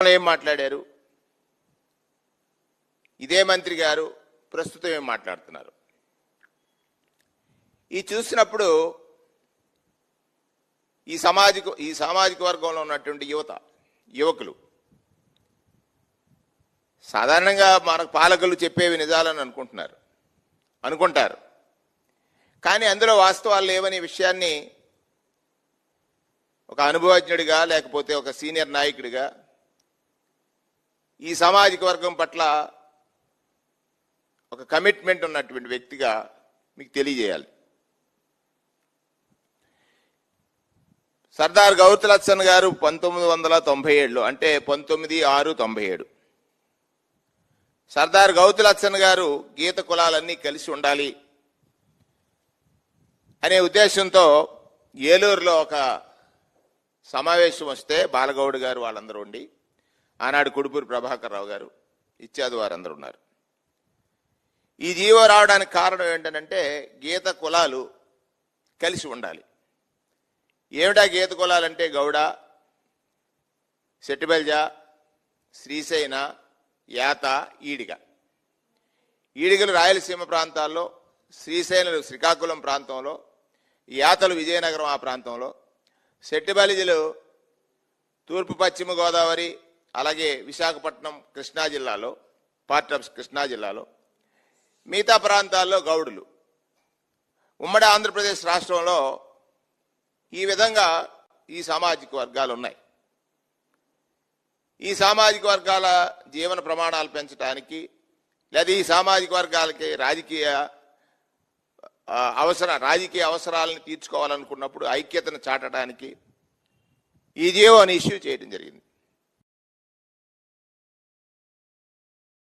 ఏం మాట్లాడారు? ఇదే మంత్రి గారు ప్రస్తుతం ఏం మాట్లాడుతున్నారు? ఈ చూసినప్పుడు ఈ సామాజిక ఈ సామాజిక వర్గంలో ఉన్నటువంటి యువత యువకులు సాధారణంగా మనకు పాలకులు చెప్పేవి నిజాలని అనుకుంటున్నారు అనుకుంటారు. కానీ అందులో వాస్తవాలు లేవనే విషయాన్ని ఒక అనుభవజ్ఞుడిగా లేకపోతే ఒక సీనియర్ నాయకుడిగా ఈ సామాజిక వర్గం పట్ల ఒక కమిట్మెంట్ ఉన్నటువంటి వ్యక్తిగా మీకు తెలియజేయాలి. సర్దార్ గౌతలత్సన్ గారు పంతొమ్మిది వందల తొంభై ఏడులో అంటే పంతొమ్మిది ఆరు తొంభై ఏడు. సర్దార్ గౌతులత్సన్ గారు గీత కులాలన్నీ కలిసి ఉండాలి అనే ఉద్దేశంతో ఏలూరులో ఒక సమావేశం వస్తే బాలగౌడ్ గారు వాళ్ళందరూ ఉండి ఆనాడు కొడుపూరి ప్రభాకర్ రావు గారు ఇత్యాది వారందరూ ఉన్నారు. ఈ జీవో రావడానికి కారణం ఏంటంటే గీత కులాలు కలిసి ఉండాలి. ఏమిటా గీత కులాలంటే గౌడ సెట్టిబెల్జ శ్రీశైన యాత ఈడిగ. ఈడిగలు రాయలసీమ ప్రాంతాల్లో శ్రీశైలు శ్రీకాకుళం ప్రాంతంలో యాతలు విజయనగరం ఆ ప్రాంతంలో సెట్టిబలిజలు తూర్పు పశ్చిమ గోదావరి అలాగే విశాఖపట్నం కృష్ణా జిల్లాలో పార్ట్ ఆఫ్ కృష్ణా జిల్లాలో మిగతా ప్రాంతాల్లో గౌడులు. ఉమ్మడి ఆంధ్రప్రదేశ్ రాష్ట్రంలో ఈ విధంగా ఈ సామాజిక వర్గాలు ఉన్నాయి ఈ సామాజిక వర్గాల జీవన ప్రమాణాలు పెంచడానికి లేదా ఈ సామాజిక వర్గాలకి రాజకీయ అవసర రాజకీయ అవసరాలను తీర్చుకోవాలనుకున్నప్పుడు ఐక్యతను చాటడానికి ఈ జీవోని ఇష్యూ చేయడం జరిగింది.